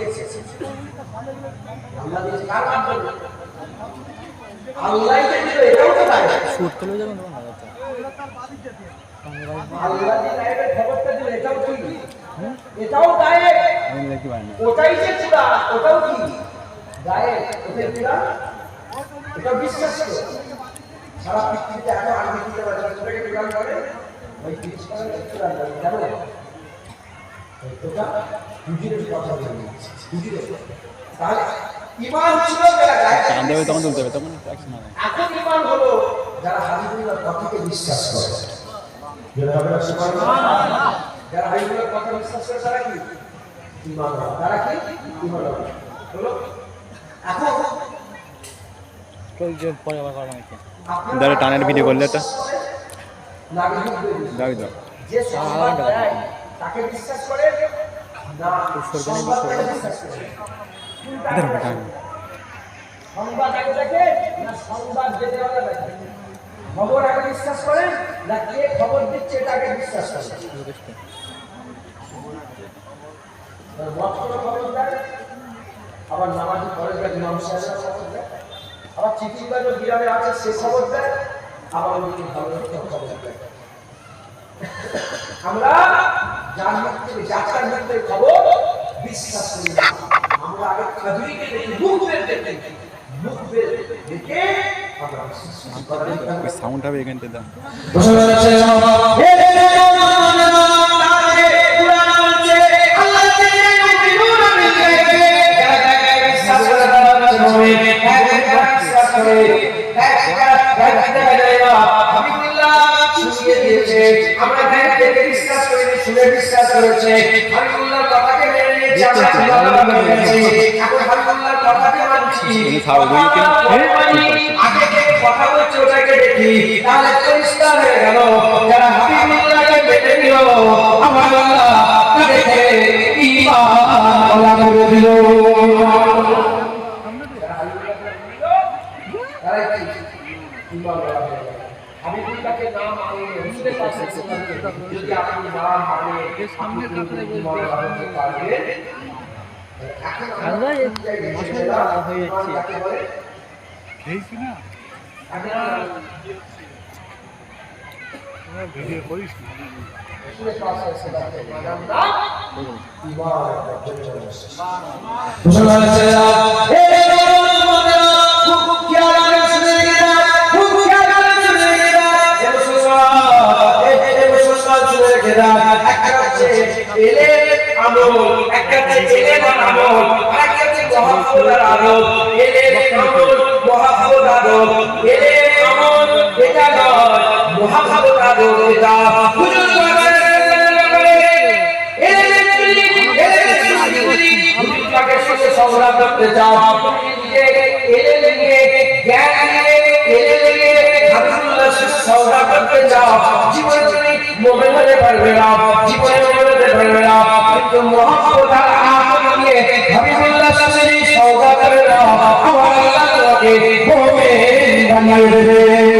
দিয়েছে। আল্লাহ দিয়েছে কার মাধ্যমে? আল্লাহ দিয়েছে এটাও তো তাই। শুট তুলে যাবেন তখন আল্লাহ যে গায়েবের খবরটা দিল এটাও কি? এটাও গায়েব? ওটাই যে চূড়া ওটাও কি? গায়ে ওদের চূড়া? এটা বিশ্বাস করে সারা পৃথিবীতে এখন আমি দিতে পারি করে ওই চূড়া করে জানো? ওটা হুজুরের কথা বলে হুজুরের তাহলে ইমান ছিল যারা গায়ে টান দেবে তখন তুলতে হবে তখন অ্যাকশন এখন ইমান হলো যারা হাবিবুল্লাহর কথাকে বিশ্বাস করে। যারা হবে না সুবহানাল্লাহ। যারা হাবিবুল্লাহর কথা বিশ্বাস করে তারা কি? ইমান তারা কি? ইমান হলো এখন পরে আবার করা দাঁড়া, টানের ভিডিও করলে। নারী হিন্দু তাকে বিশ্বাস করে? না সংবাদটাকে বিশ্বাস করে। সংবাদ আগে দেখে না সংবাদ যেতে হবে দেখে খবর আগে বিশ্বাস করে না কে খবর দিচ্ছে এটা আগে বিশ্বাস করে? খবর দেয় আবার নামাজি ইমাম খবর দেয় আবার চিঠিবাজ গ্রামে আছে সে খবর দেয় আবার খবর দেয় আমরা যার মুখ থেকে যাত্রার মুখ থেকে খবর বিশ্বাস করি আমরা আগে খাজুরিকে দেখি মুখ বের দেখি মুখ বের দেখে আমরা বিশ্বাস করি। ওই সাউন্ড হবে এখান থেকে দাও আমরা বিশ্বাস করিনি শুনে বিশ্বাস করেছে। হাবিবুল্লাহর কথাকে মেনে নিয়েছি আমরা আল্লাহর মেনে এখন হাবিবুল্লাহর কথাকে মানছি। তুমি খাও, বই কে? পরে মানি, আগে থেকে কথা বলছে ওটাকে দেখি। তাহলে পরিষ্কার হয়ে গেল। যারা হাবিবুল্লাহকে মেনে নিল আমার আল্লাহ তাদেরকে ঈমান বলা করে দিল। তারা হাবিবুল্লাহকে না মানে রসুলের পাশে যদি আপনি না মানে আমরা মশলা হয়ে যাচ্ছে। খেয়েছি না? ভিডিও করিস না। রসুলের পাশে এসে দাঁড়াতে পারবেন না ঈমান একটা জন্য সংগ্রাম করতে চাও এলে লেগে জ্ঞান নিয়ে এলে লেগে হাবিবুল্লাহ সংগ্রাম করতে চাও জীবনে মোমেন হতে পারবে না, জীবনে মোমেন হতে পারবে না। কিন্তু মহাব্বত আর আহত নিয়ে হাবিবুল্লাহ সাথে সংগ্রাম করে না আমার আল্লাহ তোমাকে মোমেন বানিয়ে দেবে